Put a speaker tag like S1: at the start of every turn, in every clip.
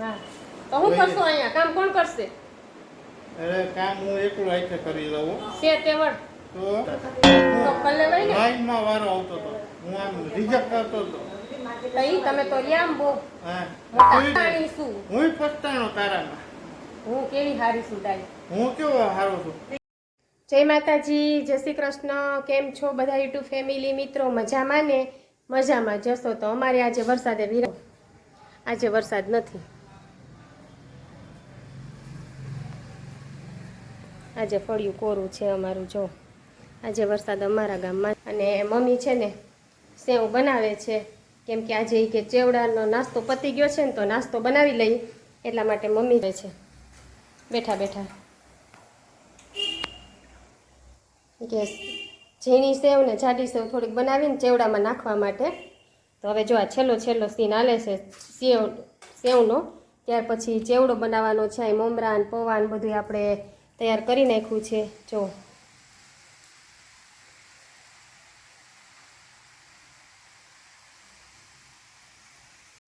S1: હા. તો હું કરશું અહીંયા? કામ કોણ કરશે?
S2: અરે કામ હું એકલો આખે કરી લઉં
S1: છે તેવડ
S2: તો
S1: કલ્લે લેવાય ને
S2: લાઈનમાં વારો આવતો તો. હું આમ રિઝલ્ટ કરતો
S1: તો. તઈ તમે તો લ્યામ બહુ
S2: હા. હું
S1: પસ્તાણી છું.
S2: હું પસ્તાણો તારામાં.
S1: હું કેવી હારી છું તારી?
S2: હું કેવો હારો છું?
S1: જય માતાજી જય શ્રી કૃષ્ણ. કેમ છો બધા યુટ્યુબ ફેમિલી? મિત્રો મજામાં ને? મજામાં. જશો તો અમારે આજે વરસાદે વિરામ આજે વરસાદ નથી. આજે ફળિયું કોરું છે અમારું, જો. આજે વરસાદ અમારા ગામમાં અને મમ્મી છે ને, સેવ બનાવે છે. કેમ કે આજે કે ચેવડાનો નાસ્તો પતી ગયો છે ને, તો નાસ્તો બનાવી લઈ. એટલા માટે મમ્મી રહે છે. બેઠા બેઠા. કે ઝીણી સેવ ને જાડી સેવ થોડીક બનાવીને ચેવડામાં નાખવા માટે. તો હવે જો આ છેલ્લો છેલ્લો સીન હાલે છે સેવ, સેવનો. ત્યાર પછી ચેવડો બનાવવાનો છે મમરા ને પૌવા બધું આપણે તૈયાર કરી નાખ્યું છે, જો.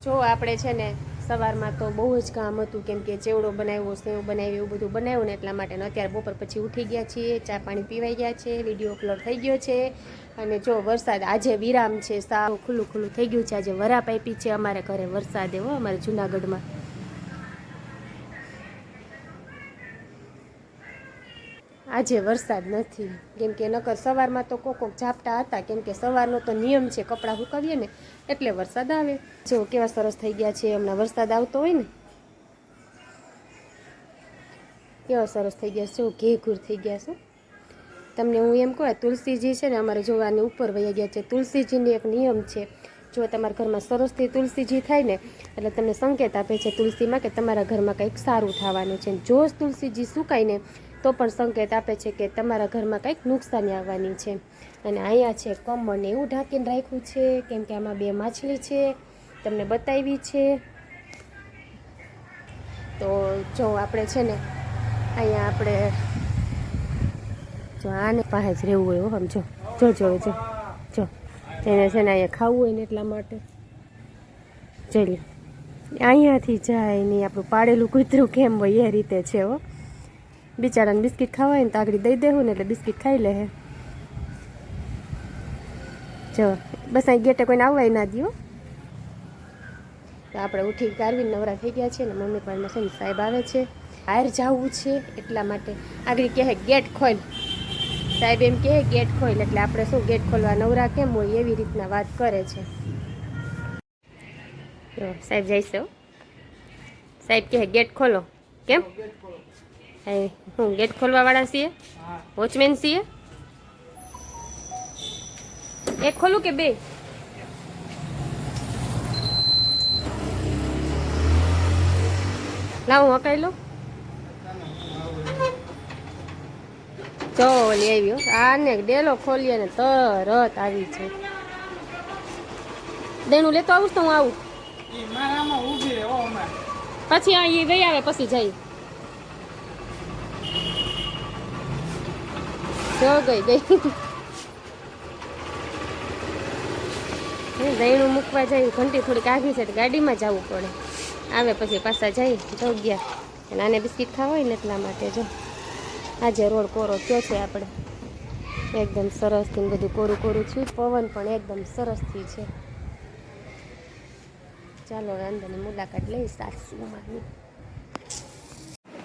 S1: જો આપણે છે ને સવારમાં તો બહુ જ કામ હતું, કેમ કે ચેવડો બનાવ્યો, સેવ બનાવ્યું, એવું બધું બનાવ્યું ને એટલા માટે અત્યારે બપોર પછી ઉઠી ગયા છીએ, ચા પાણી પીવાઈ ગયા છે, વીડિયો અપલોડ થઈ ગયો છે. અને જો વરસાદ આજે વિરામ છે, સાવ ખુલ્લું ખુલ્લું થઈ ગયું છે, આજે વરા પાઇપી છે અમારે ઘરે વરસાદ એવો અમારે જુનાગઢમાં. આજે વરસાદ નથી. કેમ કે નકર સવારમાં તો કોક કોક ઝાપટા હતા. કેમ કે સવારનો તો નિયમ છે કપડાં સુકાવીએ ને એટલે વરસાદ આવે. જો કેવા સરસ થઈ ગયા છે, હમણાં વરસાદ આવતો હોય ને. કેવા સરસ થઈ ગયા છે ઘેઘૂર થઈ ગયા છે. તમને હું એમ કહું તુલસીજી છે ને અમારે જોવાની ઉપર વહી ગયા છે. તુલસીજીની એક નિયમ છે. જો તમારા ઘરમાં સરસથી તુલસીજી થાય ને, એટલે તમને સંકેત આપે છે તુલસીમાં કે તમારા ઘરમાં કંઈક સારું થવાનું છે. જો તુલસીજી સુકાય ને તો પણ સંકેત આપે છે કે તમારા ઘરમાં કંઈક નુકસાની આવવાની છે. અને અહીંયા છે, કમળ એવું ઢાંકીને રાખ્યું છે, કેમ કે આમાં બે માછલી છે, તમને બતાવી છે. તો જો આપણે છે ને, અહીંયા આપણે જો આને પાસે જ રહેવું હોય હો સમજો જો જો જો જો તેને છે ને અહીંયા ખાવું હોય ને એટલા માટે. જોઈ લે. અહીંયાથી જાય નહીં આપણું પાડેલું કૂતરું કેમ હોય એ રીતે છે હો. બિચારાને બિસ્કિટ ખાવા હોય ને તો આગળ દઈ દેવું ને એટલે બિસ્કિટ ખાઈ લે જો, બસ અહીં ગેટે કોઈને આવવાય ના દો તો આપણે ઉઠી કારવીને નવરા થઈ ગયા છે ને મમ્મી પણ છે ને સાહેબ આવે છે. બહાર જવું છે એટલા માટે. આગળ કહે ગેટ ખોલ. સાહેબ એમ કહે ગેટ ખોલ એટલે આપણે શું ગેટ ખોલવા નવરા કેમ હોય એવી રીતના વાત કરે છે. સાહેબ જઈશ. સાહેબ કહે ગેટ ખોલો. કેમ? હે હું ગેટ ખોલવા વાળા છીએ? વોચમેન છીએ? એક ખોલું કે બે? લાવું હકાઈ લો જો ઓલી આવ્યો. આને ડેલો ખોલીએ ને તરત આવી છે. દેણું લેતો આવું તો હું આવું.
S2: હો.
S1: પછી આ એ વહી આવે પછી જઈ. જો ગઈ ગઈ. દહીણું મૂકવા જાય, ઘંટી થોડીક આગી છે ગાડીમાં જવું પડે. આવે પછી પાછા જાય જો ગયા. અને આને બિસ્કિટ ખાવા હોય ને એટલા માટે જો. આજે રોડ કોરો થયો છે આપણે. એકદમ સરસથી બધું કોરું કોરું છું પવન પણ એકદમ સરસથી છે. ચાલો અંદરની મુલાકાત લઈ સાસુમાની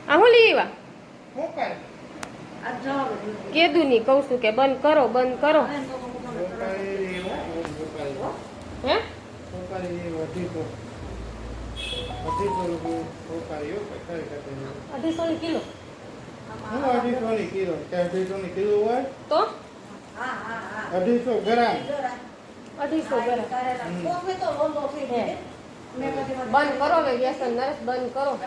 S1: આ હું લઈ
S2: શું
S1: ની કહું છું કે બંધ કરો બંધ કરો.
S2: હે? અઢીસો. તો.
S1: અઢીસો ની કિલો?
S2: કિલો કિલો હોય?
S1: તો?
S2: અઢીસો ગ્રામ.
S1: અઢીસો ગ્રામ. બંધ કરો હવે વ્યસન નરેશ બંધ કરો.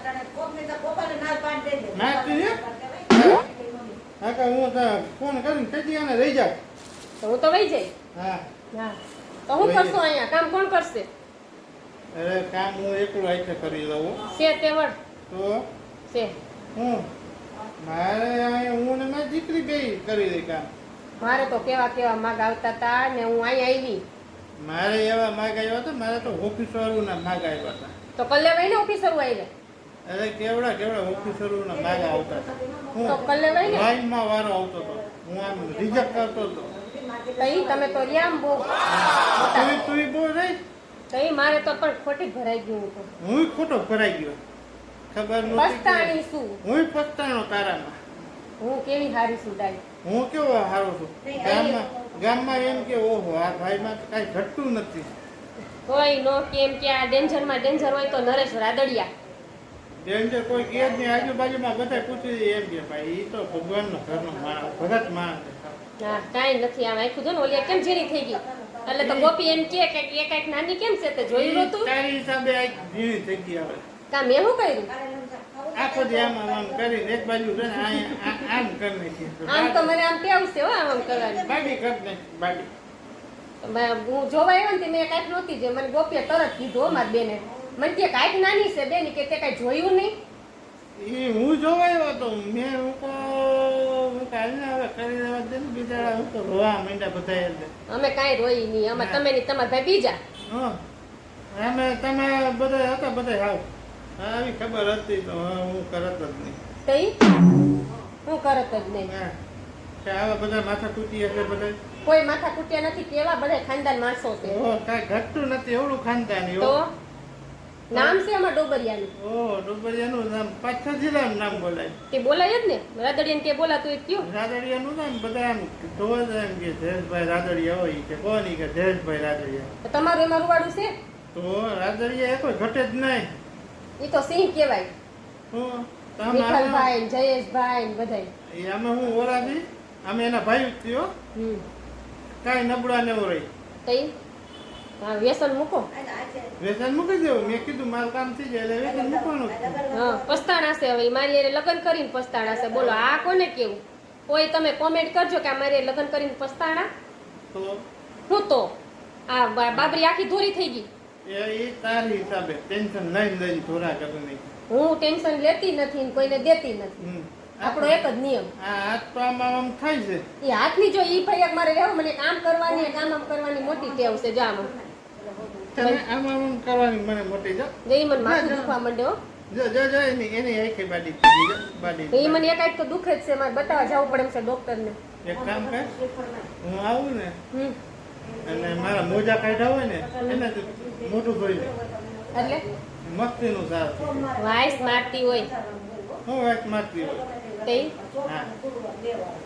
S2: હા કે હું તો ફોન કરીને કદી આને રહી જાઉં
S1: તો હું તો વહી જઈ
S2: હા.
S1: હા. તો હું કરશું અહીંયા? કામ કોણ કરશે?
S2: અરે કામ હું એકલું આખે કરી લઉં.
S1: છે તેવડ
S2: તો?
S1: છે.
S2: હું? મારે અહીંયા હું ને મારી દીકરી બે કરી દઈ કામ.
S1: મારે તો કેવા કેવા માગ આવતા હતા ને હું અહીંયા આવી.
S2: મારે એવા માગ આવ્યા હતા મારે તો ઓફિસ ના માગ આવ્યા હતા.
S1: તો કલ્યાણ ઓફિસર આવી
S2: અરે કેવડા કેવડા ઓફિસરોના બાગા આવતા હતા.
S1: ને
S2: લાઈનમાં વારો આવતો હતો. હું આમ રિજેક્ટ કરતો હતો.
S1: તઈ તમે તો આમ બહુ.
S2: તું તું બોલ રહી?
S1: તઈ મારે તો પણ ખોટી ભરાઈ ગયો હતો.
S2: હું ખોટો ભરાઈ ગયો? ખબર નહોતી
S1: પસ્તાણી શું?
S2: હું પસ્તાણો તારામાં.
S1: હું કેવી હારી છું દાઈ
S2: હું કેવો હારો છું? ગામમાં ગામમાં એમ કે ઓહો આ ભાઈમાં તો કાંઈ ઘટતું નથી.
S1: કોઈ નો કેમ કે આ ડેન્જરમાં ડેન્જર હોય તો નરેશ રાદડિયા.
S2: ડેન્જર કોઈ કે જ નહીં આજુબાજુમાં બધા પૂછી એમ કે ભાઈ એ તો ભગવાનનો ઘરનો માણસ ભગત માણસ.
S1: ના કાંઈ નથી આમ આખું જો ને ઓલી કેમ ઝીણી થઈ ગઈ? એટલે તો ગોપી એમ કે કે એ કાંઈક નાની કેમ છે તે જોયું નતું
S2: તારી હિસાબે આ ઝીણી થઈ ગઈ હવે.
S1: કા મેં શું કર્યું?
S2: આખો દી આમ આમ કરીને એક બાજુ છે ને આમ કરી નાખી
S1: આમ તો મને આમ ટેવ છે હો આમ આમ કરવાની.
S2: બાડી કરી નાખી બાડી.
S1: મેં- હું જોવા આવ્યો ને મેં કાંઈક નહોતી જે મને ગોપીએ તરત કીધું મારી બેને. મને કે કાંઈક નાની છે બેન કે તે કાંઈ જોયું નહીં?
S2: એ હું જોવાયો હતો મેં હું તો હું કાલને હવે કરી દેવા દે ને બિચારા હું તો રોવા માંડ્યા બધા એટલે.
S1: અમે કાંઈ રોઈ નહીં અમે તમે નહીં તમારા ભાઈ બીજા.
S2: હા. અમે તમે બધા હતા બધા હાવ. આવી ખબર હતી તો હું કરત જ નહીં.
S1: તઈ? હું કરત જ નહીં.
S2: આવા બધા માથા તૂટી બધા?
S1: કોઈ માથા તૂટ્યા નથી કેવા બધા ખાનદાન માણસો છે.
S2: કાંઈ ઘટતું નથી એવડું ખાનદાન હો
S1: નામ છે અમારા ડોબરિયાનું?
S2: ઓ ડોબરિયાનું નામ પાછા જિલ્લાનું નામ બોલાય.
S1: તે બોલાય જ ને? રાદડિયાને કે બોલાતું એ કયો?
S2: રાદડિયાનું નામ બધા એમ જોવા જાય એમ કે જયેશભાઈ રાદડિયા હોય કે કોની કે જયેશભાઈ રાદડિયા.
S1: તમારું એમાં રૂવાડું છે?
S2: તો રાદડિયા એ કોઈ ઘટે જ નહીં.
S1: એ તો સિંહ કહેવાય.
S2: હું
S1: વિઠ્ઠલભાઈ જયેશભાઈ બધા બધાય.
S2: એ અમે હું ઓરાજી અમે એના ભાઈ થયો?
S1: હમ.
S2: કાંઈ નબળા ને રહી
S1: તઈ? હા વ્યસન મૂકો.
S2: વ્યસન મૂકી દેવું. મેં કીધું મારું કામ થઈ જાય એટલે વ્યસન મૂકવાનું
S1: હા પસ્તાણાશે હવે. મારી એને લગ્ન કરીને પસ્તાણાશે બોલો આ કોને કેવું? કોઈ તમે કોમેન્ટ કરજો કે આ મારી લગ્ન કરીને પસ્તાણા હું તો? આ બાબરી આખી ધોરી થઈ ગઈ.
S2: એ એ તારી હિસાબે. ટેન્શન લઈને લઈને થોડા કરી નાખી.
S1: હું ટેન્શન લેતી નથી કોઈને દેતી નથી. આપણો એક જ નિયમ.
S2: હાથ તો આમ આમ થાય છે.
S1: એ હાથની જો ઈ ભાઈ મારે રહેવું મને કામ કરવાની કામ આમ કરવાની મોટી ટેવ છે જા આમ
S2: તને આમ આમ કરવાની મને મોટી જો
S1: જે મને માથું દુખવા માંડ્યો.
S2: જો જો જો એની એની બાડી બાડી
S1: એ મને એકાઈક તો દુખે જ છે મારે બતાવવા જવું પડે છે
S2: એક કામ કર હું આવું ને અને મારા મોજા કાઢ્યા હોય ને મોટું ધોઈ લે
S1: એટલે?
S2: સાર.
S1: વાઈસ મારતી હોય.
S2: હું વાત મારતી હોય.
S1: તે
S2: હા.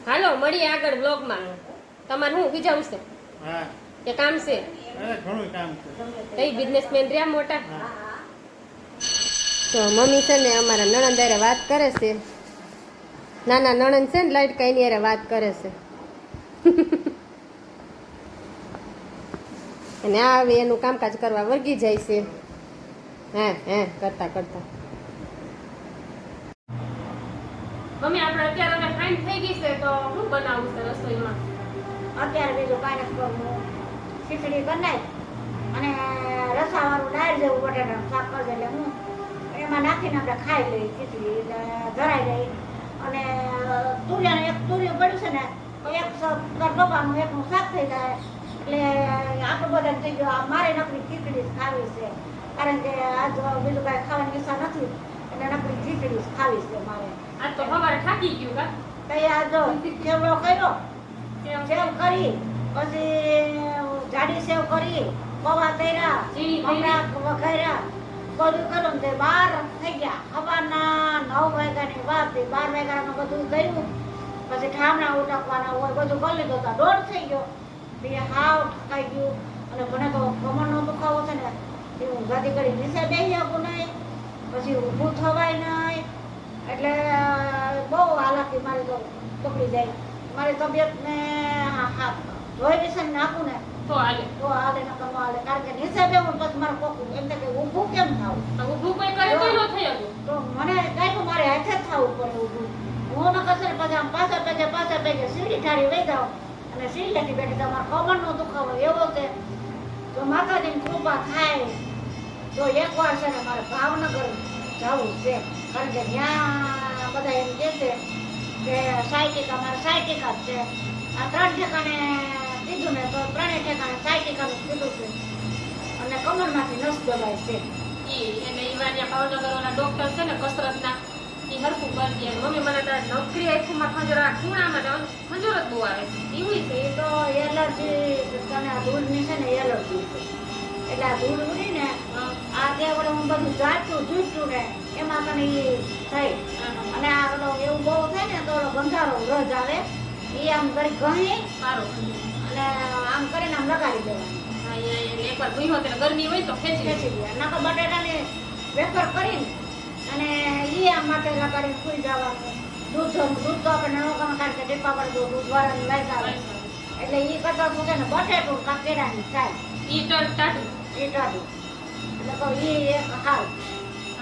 S1: હાલો મળીએ આગળ બ્લોગમાં તમારે શું વિચારવું છે
S2: હા.
S1: કે કામ છે
S2: ઘણું કામ છે.
S1: કઈ બિઝનેસમેન રહ્યા મોટા? તો મમ્મી છે ને અમારા નણંદ અરે વાત કરે છે. નાના નણંદ છે ને લાઈટ કઈ હારે વાત કરે છે. અને આ હવે એનું કામકાજ કરવા વર્ગી જાય છે. હે હે કરતા કરતા. મમ્મી આપણે અત્યારે અમે ફાઇન થઈ ગઈ છે તો શું બનાવવું છે રસોઈમાં?
S3: અત્યારે બીજું કાંઈ નથી કરવું. ખીચડી બનાવી અને રસાવાળું દાળ જેવું બટાટાનું શાક કરજે એટલે હું એમાં નાખીને આપણે ખાઈ લઈએ ખીચડી એટલે ધરાઈ જાય અને તુરિયાનું એક તુરિયું પડ્યું છે ને એક ગરબાનું એકનું શાક થઈ જાય. એટલે આપણું બધા થઈ ગયો મારે નકરી ખીચડી જ ખાવી છે. કારણ કે આજ બીજું કાંઈ ખાવાની ઈચ્છા નથી. એટલે નકરી ખીચડી જ ખાવી છે મારે.
S1: આજ તો સવારે થાકી ગયું કા?
S3: તૈયાર જો કેવડો કર્યો? કેમ? કરી? પછી જાડી સેવ કરી પવા તૈરા
S1: ઝીણી
S3: મમરા બધું કર્યું તે બાર થઈ ગયા. સવારના નવ વાગ્યાની વાત થઈ બાર વાગ્યાનું બધું થયું પછી ઠામણા ઉટકવાના હોય બધું કરી લીધું તો દોઢ થઈ ગયો. બે હાવ ઠકાઈ ગયું. અને મને તો કમરનો દુખાવો છે ને એ હું ગાદી કરી નીચે બેસી શકું નહીં. પછી ઊભું થવાય નહીં. એટલે બહુ હાલાકી મારી તો પકડી જાય. મારી તબિયતને હા હા જોઈ વિશે નાખું ને
S1: તો હાલે
S3: તો હાલે નકર ન હાલે કારણ કે નીચે બેહું પછી મારે કોકું એમ કે ઊભું કેમ થાવું?
S1: ઊભું કોઈ કરે તો ન થઈ હતું
S3: તો મને કાંઈ મારે હાથે જ થવું પડે ઊભું. હું ને પછી આમ પાછા પેજે પાછા પેજે સીડી ઠારી વહી જાઉં. અને સીડીએથી બેઠી તમારા કમરનો દુખાવો એવો છે. તો માતાજીની કૃપા થાય તો એકવાર છે ને મારે ભાવનગર જવું છે. કારણ કે ત્યાં બધા એમ કહે છે કે સાયકિકા મારે સાયકિકા જ છે. આ ત્રણ ઠેકાણે કીધું ને તો ત્રણેય ઠેકાણે સાયકિકાનું કીધું છે. અને કમરમાંથી નસ દબાય છે.
S1: ઈ એટલે ઈ વાન્યા ભાવનગર વાળા ડોક્ટર છે ને કસરતના ઈ હરખું કરી દે. મમ્મી મને તાર નોકરી આખુંમાં ખંજર ખૂણામાં ખંજર જ બહુ આવે છે. એવું છે
S3: એ તો એલર્જી તને આ ધૂળની છે ને એલર્જી છે. એટલે આ ધૂળ ઉડી ને આ તે વડે હું બધું જાચું જૂઠું ને એમાં તને એ થાય. અને આ પેલો એવું બહુ થાય ને તો ગંધારો રજ આવે. એ આમ કરી ઘણી
S1: સારું.
S3: અને આમ કરીને આમ લગાડી દેવાનું
S1: એકવાર ભૂઈ હોત ગરમી હોય તો ખેંચી
S3: ખેંચી દે નકર બટેટાને વેફર કરીને અને એ આમ માટે લગાડીને સુઈ જવાનું. દૂધ દૂધ તો આપણે નવો કારણ કે ટીપા તો દૂધ વાળાને લઈ આવે. એટલે એ કરતા શું છે ને બટેટું કાકેડાની
S1: થાય. એ ટાટું
S3: એ ટાઢું એટલે કહું એ એક હાલ.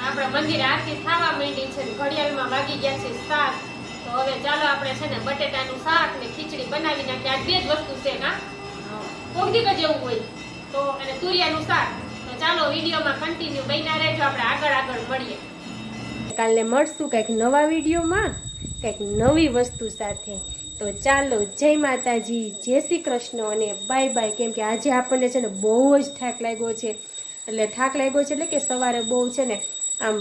S1: આપણે મંદિરે આરતી થવા માંડી છે ઘડિયાળમાં વાગી ગયા છે સાત. તો હવે ચાલો આપણે છે ને બટેટાનું શાક ને ખીચડી બનાવી નાખીએ. આ બે જ વસ્તુ છે ના કોકદીક જ એવું હોય. તો અને તુરિયાનું શાક. તો ચાલો વિડીયોમાં કન્ટિન્યુ બન્યા રહેજો. આપણે આગળ આગળ મળીએ. કાલે મળશું કંઈક નવા વિડીયોમાં, કંઈક નવી વસ્તુ સાથે. તો ચાલો, જય માતાજી, જય શ્રી કૃષ્ણ અને બાય બાય. કેમ કે આજે આપણને છે ને બહુ જ થાક લાગ્યો છે. એટલે થાક લાગ્યો છે એટલે કે સવારે બહુ છે ને આમ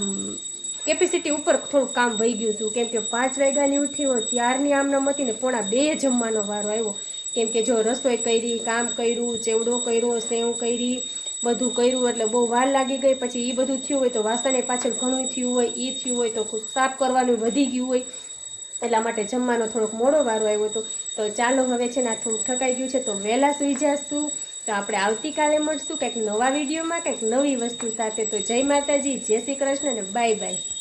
S1: કેપેસિટી ઉપર થોડું કામ વહી ગયું હતું. કેમ કે પાંચ વાગ્યાની ઉઠી હોય, ત્યારની આમનામ હતી ને, પોણા બે જમવાનો વારો આવ્યો. કેમ કે જો રસોઈ કરી, કામ કર્યું, ચેવડો કર્યો, સેવ કરી, બધું કર્યું, એટલે બહુ વાર લાગી ગઈ. પછી એ બધું થયું હોય તો વાસણે પાછળ ઘણું થયું હોય એ થયું હોય તો સાફ કરવાનું વધી ગયું હોય. એટલા માટે જમવાનો થોડોક મોડો વારો આવ્યો હતો. તો ચાલો હવે છે ને આ થોડુંક ઠકાઈ ગયું છે, તો વહેલા સુઈ જશું. તો આપણે આવતીકાલે મળશું કંઈક નવા વિડીયોમાં, કંઈક નવી વસ્તુ સાથે. તો જય માતાજી, જય શ્રી કૃષ્ણ અને બાય બાય.